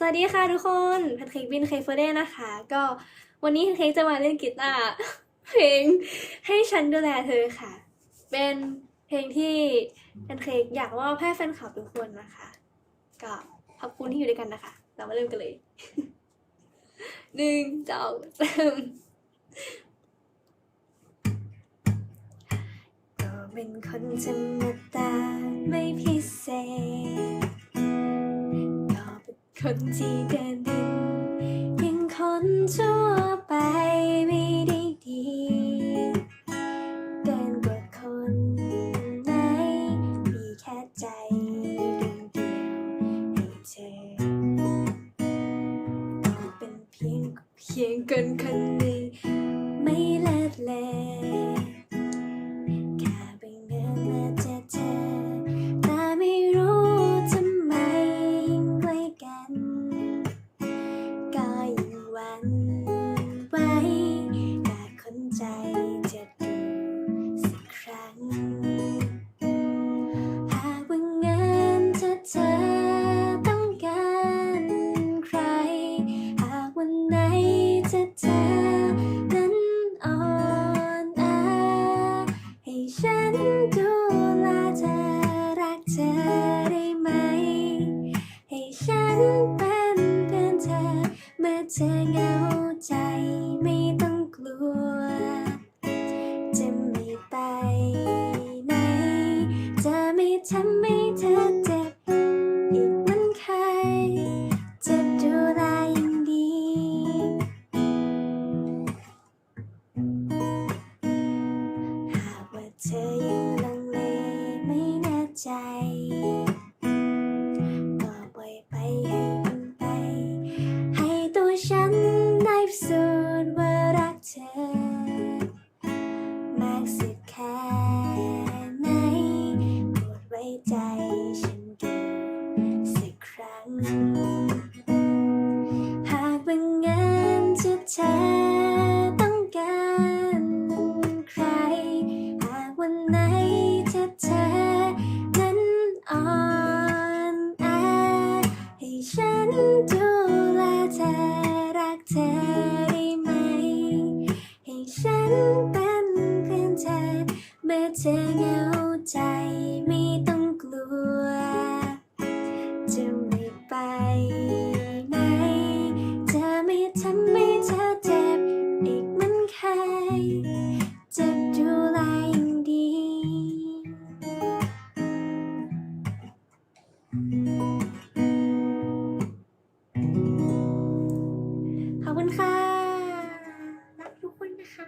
สวัสดีค่ะทุกคนแพนเค้กบินเคฟเฟอร์เดนะคะ ก็วันนี้แพนเค้กจะมาเล่นกีตาร์เพลงให้ฉันดูแลเธอค่ะ เป็นเพลงที่แพนเค้กอยากมอบให้แฟนคลับทุกคนนะคะ ก็ขอบคุณที่อยู่ด้วยกันนะคะ เรามาเริ่มกันเลยหนึ่งสองสามก็เป็นคนธรรมดาไม่พิเศษ คนที่เดินดินยังคนทั่วไปไม่ได้ดีเดินกว่าคนไหนมีแค่ใจดวงเดียวให้เธอเป็นเพียงเพียงคนคนหนึ่งไม่เลิศเลแฉันไม่เธอ เธอเหงาใจไม่ต้องกลัว จะไม่ไปไหนจะไม่ทำให้เธอเจ็บอีกเหมันเคยจะดูแลอย่างดี ขอบคุณค่ะ รักทุกคนนะคะ